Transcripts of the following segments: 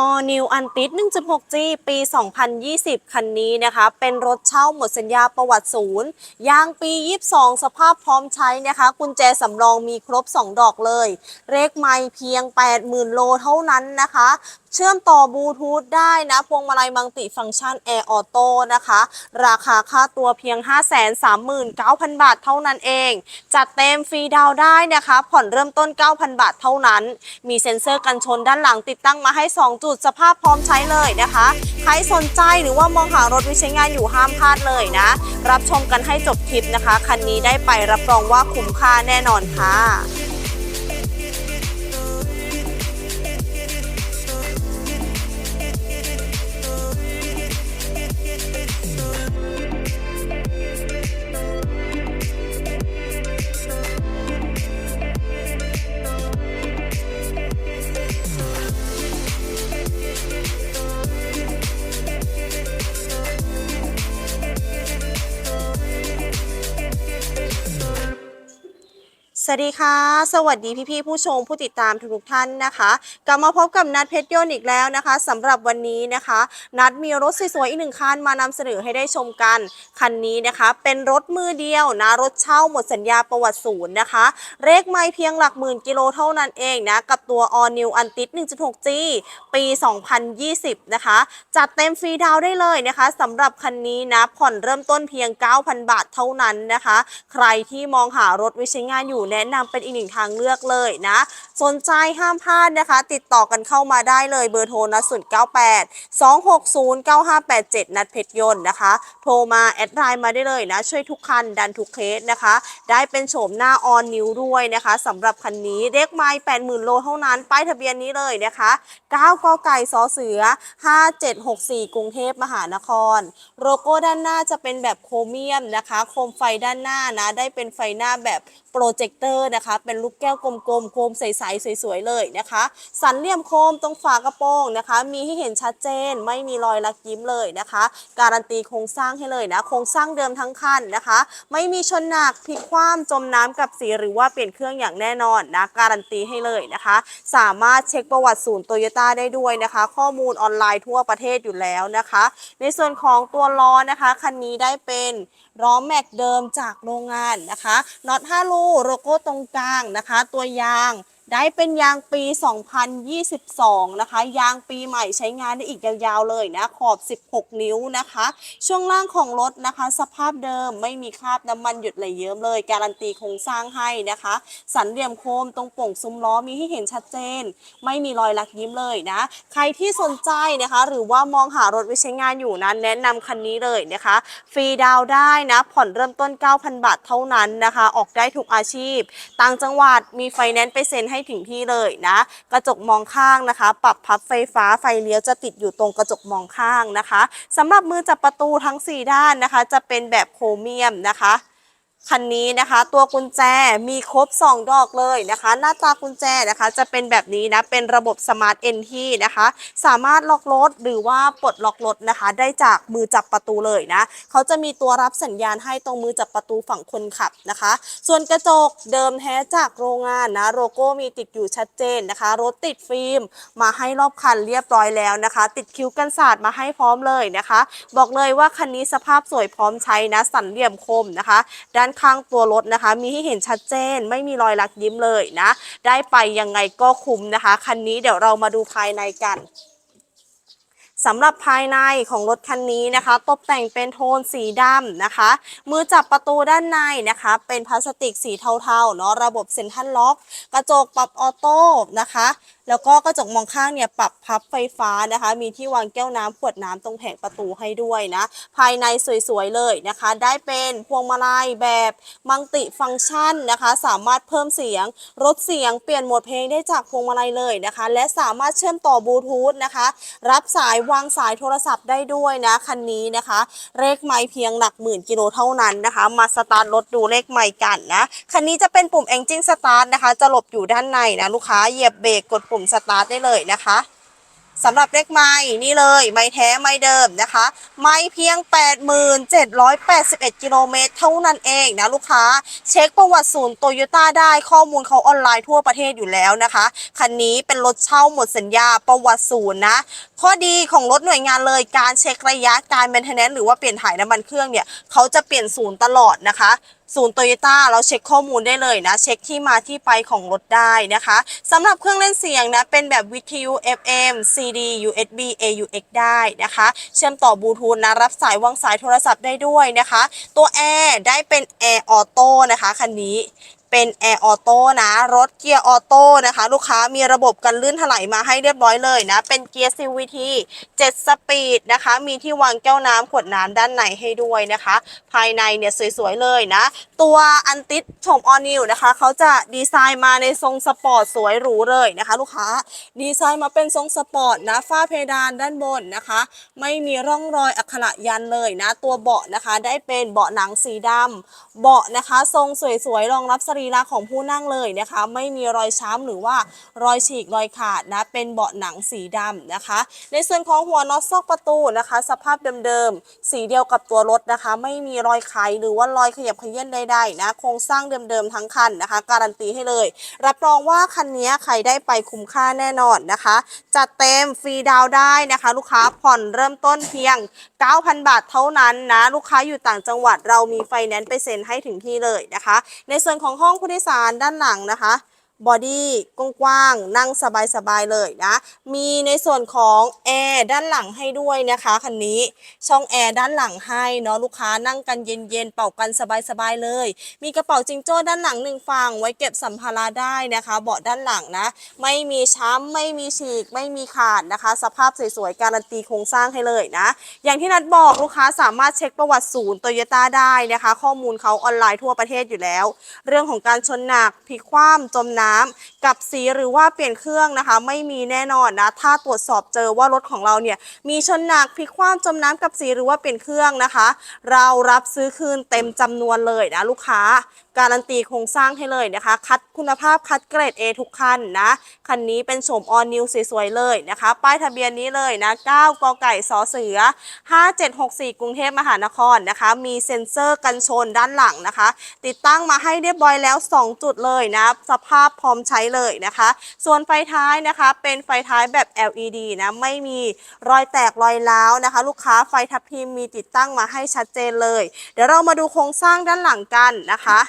All New a n t i s 1.6G ปี 2020 คันนี้นะคะ เป็นรถเช่าหมดสัญญาประวัติศูนย์ ยางปี 22 สภาพพร้อมใช้นะคะกุญแจสำรองมีครบ 2 ดอกเลย เลขไม่เพียง 80,000 โลเท่านั้นนะคะ เชื่อมต่อบลูทูธได้นะ พวงมาลัยมัลติฟังก์ชัน Air Auto นะคะ ราคาค่าตัวเพียง 539,000 บาทเท่านั้นเอง จัดเต็มฟรีดาวได้นะคะ ผ่อนเริ่มต้น 9,000 บาทเท่านั้น มีเซ็นเซอร์กันชนด้านหลังติดตั้งมาให้ 2 จุดสภาพพร้อมใช้เลยนะคะ ใครสนใจหรือว่ามองหารถว้ใช้งานอยู่ห้ามพลาดเลยนะ รับชมกันให้จบคลิปนะคะ คันนี้ได้ไปรับรองว่าคุ้มค่าแน่นอนค่ะ วัสดีค่ะ สวัสดีพี่ๆผู้ชมผู้ติดตามทุกท่านนะคะ กลับมาพบกับนัดเพชรยนต์อีกแล้วนะคะสำหรับวันนี้นะคะ นัดมีรถสวยๆอีกหนึ่งคันมานำเสนอให้ได้ชมกันคันนี้นะคะ เป็นรถมือเดียวนะรถเช่าหมดสัญญาประวัติศูนย์นะคะเลขไม่เพียงหลักหมื่นกิโลเท่านั้นเองนะกับตัว All New a n t i s 1.6G ปี 2020 นะคะ จัดเต็มฟรีดาวได้เลยนะคะสำหรับคันนี้นะผ่อนเริ่มต้นเพียง 9,000 บาทเท่านั้นนะคะ ใครที่มองหารถไว้ใช้งานอยู่แนะนำเป็นอีกหนึ่งทางเลือกเลยนะ สนใจห้ามพลาดนะคะ ติดต่อกันเข้ามาได้เลยเบอร์โทรนะ098 260 9587นัดเพชรยนต์นะคะ โทรมาแอดไลน์มาได้เลยนะ ช่วยทุกคันดันทุกเคสนะคะ ได้เป็นโฉมหน้าออนนิวด้วยนะคะสำหรับคันนี้เด็กไม้80,000โลเท่านั้น ป้ายทะเบียนนี้เลยนะคะ9กไก่สอเสือ5764กสี่กรุงเทพมหานคร โลโก้ด้านหน้าจะเป็นแบบโครเมียมนะคะ โคมไฟด้านหน้านะ ได้เป็นไฟหน้าแบบโปรเจคเตอร์นะคะ เป็นลูกแก้วกลมๆ โคมใสๆสวยๆเลยนะคะ สันเหลี่ยมโคมตรงฝากระโปรงนะคะ มีให้เห็นชัดเจนไม่มีรอยลักยิ้มเลยนะคะ การันตีโครงสร้างให้เลยนะ โครงสร้างเดิมทั้งคันนะคะ ไม่มีชนหนักพลิกคว่ำจมน้ำกับสีหรือว่าเปลี่ยนเครื่องอย่างแน่นอนนะการันตีให้เลยนะคะ สามารถเช็คประวัติศูนย์โตโยต้าได้ด้วยนะคะ ข้อมูลออนไลน์ทั่วประเทศอยู่แล้วนะคะ ในส่วนของตัวล้อนะคะคันนี้ได้เป็นล้อแม็กเดิมจากโรงงานนะคะน็อต5รูโลโก้ตรงกลางนะคะ ตัวยาง ได้เป็นยางปี 2022 นะคะ ยางปีใหม่ใช้งานได้อีกยาวๆเลยนะ ขอบ 16 นิ้วนะคะ ช่วงล่างของรถนะคะ สภาพเดิมไม่มีคราบน้ำมันหยุดไหลเยิ้มเลย การันตีโครงสร้างให้นะคะ สันเหลี่ยมโคมตรงโป่งซุ้มล้อมีให้เห็นชัดเจน ไม่มีรอยลักยิ้มเลยนะ ใครที่สนใจนะคะ หรือว่ามองหารถไว้ใช้งานอยู่นั้นแนะนำคันนี้เลยนะคะ ฟรีดาวได้นะ ผ่อนเริ่มต้น 9,000 บาทเท่านั้นนะคะ ออกได้ทุกอาชีพ ต่างจังหวัดมีไฟแนนซ์ไปเซ็นให้ถึงที่เลยนะ กระจกมองข้างนะคะ ปรับพับไฟฟ้าไฟเลี้ยวจะติดอยู่ตรงกระจกมองข้างนะคะสำหรับมือจับประตูทั้ง 4 ด้านนะคะ จะเป็นแบบโครเมียมนะคะ คันนี้นะคะ ตัวกุญแจมีครบ 2 ดอกเลยนะคะ หน้าตากุญแจนะคะจะเป็นแบบนี้นะ เป็นระบบสมาร์ทเอนทีนะคะ สามารถล็อกรถหรือว่าปลดล็อกรถนะคะ ได้จากมือจับประตูเลยนะ เขาจะมีตัวรับสัญญาณให้ตรงมือจับประตูฝั่งคนขับนะคะ ส่วนกระจกเดิมแท้จากโรงงานนะโลโก้มีติดอยู่ชัดเจนนะคะ รถติดฟิล์มมาให้รอบคันเรียบร้อยแล้วนะคะ ติดคิ้วกันศาสตร์มาให้พร้อมเลยนะคะ บอกเลยว่าคันนี้สภาพสวยพร้อมใช้นะสันเหลี่ยมคมนะคะ ด้านข้างตัวรถนะคะ มีให้เห็นชัดเจน ไม่มีรอยลักยิ้มเลยนะ ได้ไปยังไงก็คุ้มนะคะ คันนี้เดี๋ยวเรามาดูภายในกัน สำหรับภายในของรถคันนี้นะคะ ตกแต่งเป็นโทนสีดำนะคะ มือจับประตูด้านในนะคะ เป็นพลาสติกสีเทาๆเนาะระบบเซ็นทรัลล็อก กระจกปรับออโต้นะคะ แล้วก็กระจกมองข้างเนี่ยปรับพับไฟฟ้านะคะ มีที่วางแก้วน้ำขวดน้ำตรงแผงประตูให้ด้วยนะ ภายในสวยๆเลยนะคะ ได้เป็นพวงมาลัยแบบมัลติฟังก์ชันนะคะ สามารถเพิ่มเสียงลดเสียงเปลี่ยนโหมดเพลงได้จากพวงมาลัยเลยนะคะ และสามารถเชื่อมต่อบลูทูธนะคะ รับสายววางสายโทรศัพท์ได้ด้วยนะคันนี้นะคะ เลขไม่เพียงหลักหมื่นกิโลเท่านั้นนะคะ มาสตาร์ทรถดูเลขไม่กันนะคันนี้จะเป็นปุ่ม Engine Start นะคะ จะหลบอยู่ด้านในนะลูกค้าเหยียบเบรกกดปุ่มสตาร์ทได้เลยนะคะ สำหรับเลขไม้นี่เลยไม้แท้ไม้เดิมนะคะ ไม่เพียง8781 กิโลเมตรเท่านั้นเองนะลูกค้า เช็คประวัติศูนย์โตโยต้าได้ข้อมูลเขาออนไลน์ทั่วประเทศอยู่แล้วนะคะ คันนี้เป็นรถเช่าหมดสัญญาประวัติศูนย์นะ ข้อดีของรถหน่วยงานเลยการเช็คระยะการแมนเทนแนนหรือว่าเปลี่ยนถ่ายน้ำมันเครื่องเนี่ยเขาจะเปลี่ยนศูนย์ตลอดนะคะ ศูนย์โตโยต้าเราเช็คข้อมูลได้เลยนะ เช็คที่มาที่ไปของรถได้นะคะสำหรับเครื่องเล่นเสียงนะเป็นแบบวิทยุ FM CD USB AUX ได้นะคะ เชื่อมต่อบลูทูธนะรับสายวางสายโทรศัพท์ได้ด้วยนะคะ ตัวแอร์ได้เป็นแอร์ออโต้นะคะคันนี้ เป็นแอร์ออโต้นะ รถเกียร์ออโต้นะคะ ลูกค้ามีระบบกันลื่นถลายมาให้เรียบร้อยเลยนะ เป็นเกียร์ CVT 7 สปีดนะคะ มีที่วางแก้วน้ำขวดน้ำด้านในให้ด้วยนะคะ ภายในเนี่ยสวยๆเลยนะ ตัวอันติดชมออนิวนะคะ เขาจะดีไซน์มาในทรงสปอร์ตสวยหรูเลยนะคะ ลูกค้าดีไซน์มาเป็นทรงสปอร์ตนะฝ้าเพดานด้านบนนะคะ ไม่มีร่องรอยอักขระยันเลยนะ ตัวเบาะนะคะได้เป็นเบาะหนังสีดำเบาะนะคะ ทรงสวยๆรองรับสรีระของผู้นั่งเลยนะคะ ไม่มีรอยช้ำหรือว่ารอยฉีกรอยขาดนะเป็นเบาะหนังสีดำนะคะ ในส่วนของหัวน็อตซอกประตูนะคะ สภาพเดิมๆสีเดียวกับตัวรถนะคะ ไม่มีรอยไขหรือว่ารอยขยับเขยื้นใดๆนะโครงสร้างเดิมๆทั้งคันนะคะ การันตีให้เลย รับรองว่าคันนี้ใครได้ไปคุ้มค่าแน่นอนนะคะจัดเต็มฟรีดาวได้นะคะ ลูกค้าผ่อนเริ่มต้นเพียง 9,000 บาทเท่านั้นนะ ลูกค้าอยู่ต่างจังหวัดเรามีไฟแนนซ์ไปเซ็นให้ถึงที่เลยนะคะ ในส่วนของห้องผู้โดยสารด้านหลังนะคะ บอดี้กว้างๆนั่งสบายๆเลยนะ มีในส่วนของแอร์ด้านหลังให้ด้วยนะคะคันนี้ช่องแอร์ด้านหลังให้เนาะลูกค้านั่งกันเย็นๆเป่ากันสบายๆเลย มีกระเป๋าจิงโจ้ด้านหลังหนึ่งฝั่งไว้เก็บสัมภาระได้นะคะ เบาะด้านหลังนะ ไม่มีช้ำไม่มีฉีก ไม่มีขาดนะคะ สภาพสวยๆการันตีโครงสร้างให้เลยนะ อย่างที่นัดบอกลูกค้าสามารถเช็คประวัติศูนย์โตโยต้าได้นะคะ ข้อมูลเขาออนไลน์ทั่วประเทศอยู่แล้ว เรื่องของการชนหนักพลิกคว่ำจมน้ำน้ํา กับสีหรือว่าเปลี่ยนเครื่องนะคะ ไม่มีแน่นอนนะ ถ้าตรวจสอบเจอว่ารถของเราเนี่ยมีชนหนักพลิกคว่ำจมน้ำกับสีหรือว่าเปลี่ยนเครื่องนะคะ เรารับซื้อคืนเต็มจำนวนเลยนะลูกค้า การันตีโครงสร้างให้เลยนะคะ คัดคุณภาพคัดเกรด A ทุกคันนะ คันนี้เป็นโฉมออนิวสวยๆเลยนะคะ ป้ายทะเบียนนี้เลยนะ 9 กไก่สอเสือ 5764 กรุงเทพมหานครนะคะ มีเซ็นเซอร์กันชนด้านหลังนะคะ ติดตั้งมาให้เรียบร้อยแล้ว 2 จุดเลยนะ สภาพพร้อมใช้เลยนะคะ ส่วนไฟท้ายนะคะ เป็นไฟท้ายแบบ LED นะไม่มีรอยแตกรอยร้าวนะคะ ลูกค้าไฟทับทิมมีติดตั้งมาให้ชัดเจนเลย เดี๋ยวเรามาดูโครงสร้างด้านหลังกันนะคะ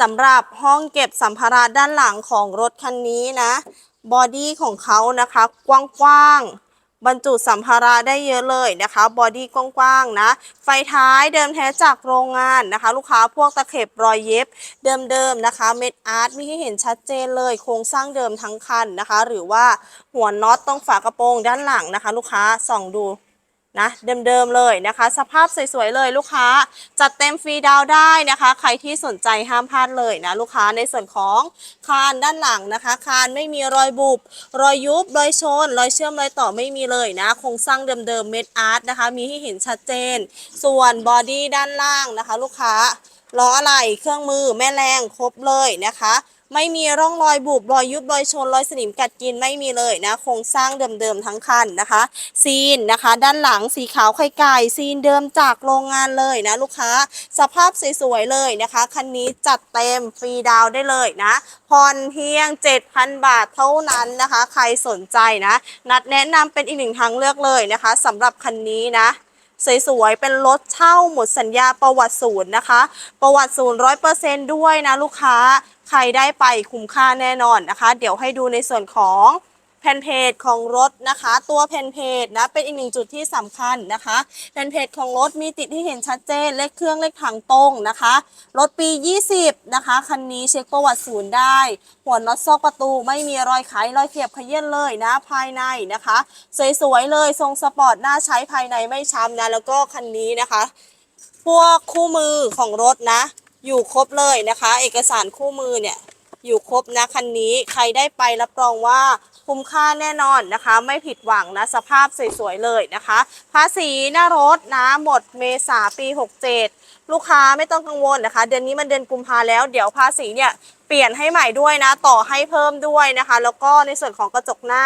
สำหรับห้องเก็บสัมภาระด้านหลังของรถคันนี้นะบอดี้ของเขานะคะกว้างๆ บรรจุสัมภาระได้เยอะเลยนะคะบอดี้กว้างๆนะ ไฟท้ายเดิมแท้จากโรงงานนะคะ ลูกค้าพวกตะเข็บรอยเย็บเดิมๆนะคะเม็ดอาร์ตมีให้เห็นชัดเจนเลย โครงสร้างเดิมทั้งคันนะคะ หรือว่าหัวน็อตตรงฝากระโปรงด้านหลังนะคะ ลูกค้าส่องดู นะเดิมๆเลยนะคะ สภาพสวยๆเลยลูกค้า จัดเต็มฟรีดาวได้นะคะ ใครที่สนใจห้ามพลาดเลยนะลูกค้าในส่วนของคานด้านหลังนะคะ คานไม่มีรอยบุบรอยยุบรอยชน รอยเชื่อมรอยต่อไม่มีเลยนะโครงสร้างเดิมๆเม็ดอาร์ตนะคะ มีให้เห็นชัดเจน ส่วนบอดี้ด้านล่างนะคะ ลูกค้าล้ออะไรเครื่องมือแม่แรงครบเลยนะคะ ไม่มีร่องรอยบุบรอยยุบรอยชนรอยสนิมกัดกินไม่มีเลยนะโครงสร้างเดิมๆทั้งคันนะคะ ซีนนะคะ ด้านหลังสีขาวไข่ไก่ซีนเดิมจากโรงงานเลยนะลูกค้า สภาพสวยๆเลยนะคะคันนี้จัดเต็มฟรีดาวได้เลยนะผ่อนเพียง 7,000 บาทเท่านั้นนะคะ ใครสนใจนะ นัดแนะนำเป็นอีกหนึ่งทางเลือกเลยนะคะสำหรับคันนี้นะสวยๆ เป็นรถเช่าหมดสัญญาประวัติศูนย์นะคะ ประวัติศูนย์ร้อยเปอร์เซนต์ด้วยนะลูกค้า ใครได้ไปคุ้มค่าแน่นอนนะคะ เดี๋ยวให้ดูในส่วนของแผ่นเพจของรถนะคะ ตัวแผ่นเพจนะเป็นอีกหนึ่งจุดที่สำคัญนะคะแผ่นเพจของรถมีติดที่เห็นชัดเจนเลขเครื่องเลขถังตรงนะคะ รถปี 20 นะคะคันนี้เช็คประวัติศูนย์ได้ หัวน็อตซอกประตูไม่มีรอยไขรอยเขียบขยื้นเลยนะภายในนะคะ สวยๆเลยทรงสปอร์ตน่าใช้ภายในไม่ช้ำนะแล้วก็คันนี้นะคะ พวกคู่มือของรถนะ อยู่ครบเลยนะคะ เอกสารคู่มือเนี่ยอยู่ครบนะคันนี้ใครได้ไปรับรองว่าคุ้มค่าแน่นอนนะคะ ไม่ผิดหวังนะสภาพสวยๆเลยนะคะ ภาษีหน้ารถนะหมดเมษาปี 67 ลูกค้าไม่ต้องกังวลนะคะ เดือนนี้มันเดือนกุมภาแล้วเดี๋ยวภาษีเนี่ยเปลี่ยนให้ใหม่ด้วยนะ ต่อให้เพิ่มด้วยนะคะ แล้วก็ในส่วนของกระจกหน้า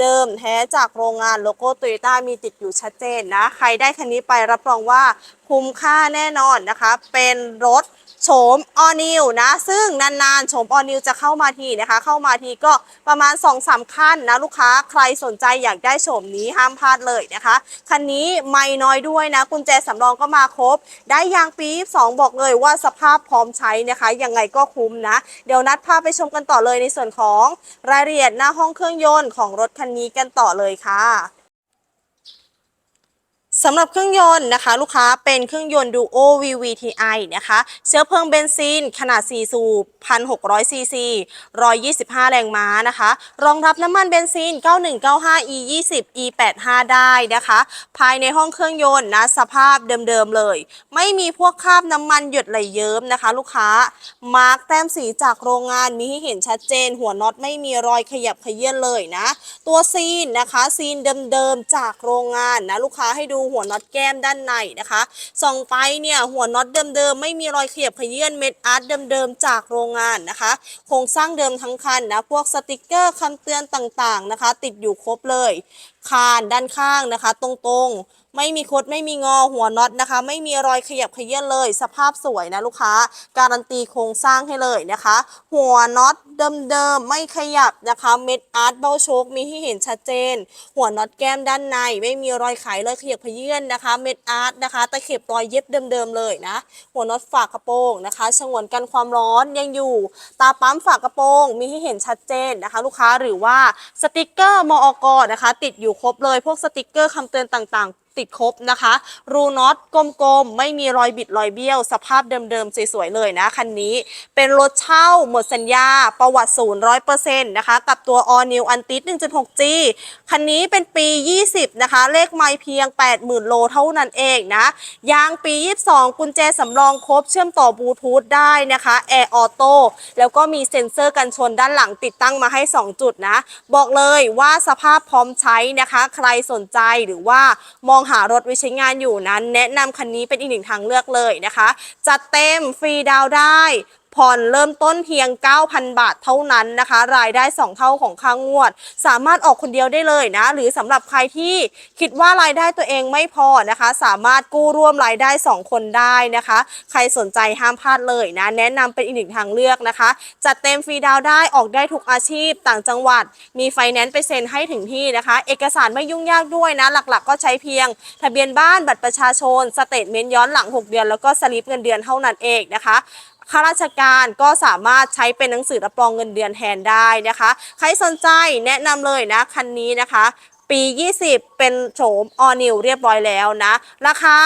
เดิมแท้จากโรงงานโลโก้โตโยต้ามีติดอยู่ชัดเจนนะ ใครได้คันนี้ไปรับรองว่าคุ้มค่าแน่นอนนะคะ เป็นรถ โฉมออนิวนะ ซึ่งนานๆโฉมออนิวจะเข้ามาทีนะคะ เข้ามาทีก็ประมาณ2-3คันนะลูกค้าใครสนใจอยากได้โฉมนี้ห้ามพลาดเลยนะคะคันนี้ไม่น้อยด้วยนะ กุญแจสำรองก็มาครบ ได้ยางปี๊บ2บอกเลยว่าสภาพพร้อมใช้นะคะยังไงก็คุ้มนะ เดี๋ยวนัดพาไปชมกันต่อเลยในส่วนของรายละเอียดหน้าห้องเครื่องยนต์ของรถคันนี้กันต่อเลยค่ะ สำหรับเครื่องยนต์นะคะลูกค้าเป็นเครื่องยนต์ Duo VVTi นะคะเชื้อเพลิงเบนซิน ขนาด 4 สูบ 1,600 ซีซี 125 แรงม้านะคะ รองรับน้ำมันเบนซิน 9195 E20 E85 ได้นะคะ ภายในห้องเครื่องยนต์นะสภาพเดิมๆเลย ไม่มีพวกคราบน้ำมันหยดไหลเยิ้มนะคะ ลูกค้า มาร์กแต้มสีจากโรงงานมีให้เห็นชัดเจน หัวน็อตไม่มีรอยขยับขยื่นเลยนะ ตัวซีนนะคะซีนเดิมๆจากโรงงานนะลูกค้าให้ดูหัวน็อตแก้มด้านในนะคะส่องไปเนี่ยหัวน็อตเดิมๆไม่มีรอยเขยับขยื่นเม็ดอาร์ตเดิมๆจากโรงงานนะคะโครงสร้างเดิมทั้งคันนะพวกสติกเกอร์คำเตือนต่างๆนะคะ ติดอยู่ครบเลยคานด้านข้างนะคะ ตรงๆ ไม่มีคดไม่มีงอหัวน็อตนะคะ ไม่มีรอยขยับขยื่นเลย สภาพสวยนะลูกค้า การันตีโครงสร้างให้เลยนะคะ หัวน็อตเดิมๆไม่ขยับนะคะเม็ดอาร์ตเบ้าโชคมีให้เห็นชัดเจน หัวน็อตแก้มด้านใน ไม่มีรอยไขรอยขยับขยื่นนะคะ เม็ดอาร์ตนะคะ ตะเข็บรอยเย็บเดิมๆเลยนะ หัวน็อตฝากระโปรงนะคะฉงวนกันความร้อนยังอยู่ ตาปั๊มฝากระโปรงมีให้เห็นชัดเจนนะคะ ลูกค้าหรือว่าสติกเกอร์มอกนะคะ ติดอยู่ครบเลย พวกสติกเกอร์คำเตือนต่างๆ ติดครบนะคะ รูน็อตกลมๆ ไม่มีรอยบิดรอยเบี้ยว สภาพเดิมๆ สวยๆ เลยนะ คันนี้เป็นรถเช่าหมดสัญญา ประวัติศูนย์ร้อยเปอร์เซ็นต์นะคะ กับตัว All New a n t i 1.6G คันนี้เป็นปี 20 นะคะ เลขไมล์เพียง 80,000 โลเท่านั้นเองนะ ยางปี 22 กุญแจสำรองครบ เชื่อมต่อบลูทูธได้นะคะแอร์ออโต้แล้วก็มีเซ็นเซอร์กันชนด้านหลังติดตั้งมาให้ 2 จุดนะ บอกเลยว่าสภาพพร้อมใช้นะคะ ใครสนใจหรือว่ามององหารถไว้ใช้งานอยู่นั้น แนะนำคันนี้เป็นอีกหนึ่งทางเลือกเลยนะคะจัดเต็มฟรีดาวได้ ผ่อนเริ่มต้นเพียง 9,000 บาทเท่านั้นนะคะ รายได้ 2 เท่าของค่างวด สามารถออกคนเดียวได้เลยนะ หรือสำหรับใครที่คิดว่ารายได้ตัวเองไม่พอนะคะ สามารถกู้ร่วมรายได้ 2 คนได้นะคะ ใครสนใจห้ามพลาดเลยนะ แนะนำเป็นอีกหนึ่งทางเลือกนะคะ จัดเต็มฟรีดาวน์ได้ออกได้ทุกอาชีพต่างจังหวัด มีไฟแนนซ์ไปเซ็นให้ถึงที่นะคะ เอกสารไม่ยุ่งยากด้วยนะ หลักๆ ก็ใช้เพียง ทะเบียนบ้านบัตรประชาชน สเตทเมนต์ย้อนหลัง 6 เดือนแล้วก็สลิปเงินเดือนเท่านั้นเองนะคะ ข้าราชการก็สามารถใช้เป็นหนังสือรับรองเงินเดือนแทนได้นะคะ ใครสนใจแนะนำเลยนะคันนี้นะคะ ปี 20 เป็นโฉมออนิวเรียบร้อยแล้วนะ ราคา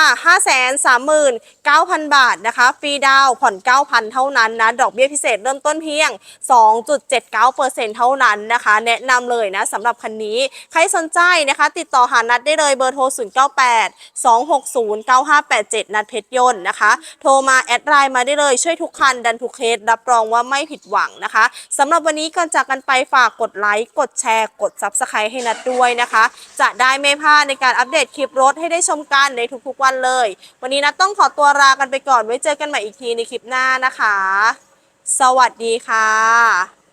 539,000 บาทนะคะ ฟรีดาวผ่อน 9,000 เท่านั้นนะ ดอกเบี้ยพิเศษเริ่มต้นเพียง 2.79%เท่านั้นนะคะ แนะนำเลยนะสำหรับคันนี้ ใครสนใจนะคะ ติดต่อหานัดได้เลยเบอร์โทร 098 260 9587 นัดเพชรยนต์นะคะ โทรมาแอดไลน์มาได้เลยช่วยทุกคันดันทุกเคสรับรองว่าไม่ผิดหวังนะคะสำหรับวันนี้ก่อนจากกันไปฝากกดไลค์กดแชร์ กด Subscribe ให้นัดด้วยนะคะจะได้ไม่พลาดในการอัปเดตคลิปรถให้ได้ชมกันในทุกๆวันเลย วันนี้นะต้องขอตัวลากันไปก่อนไว้เจอกันใหม่อีกทีในคลิปหน้านะคะ สวัสดีค่ะ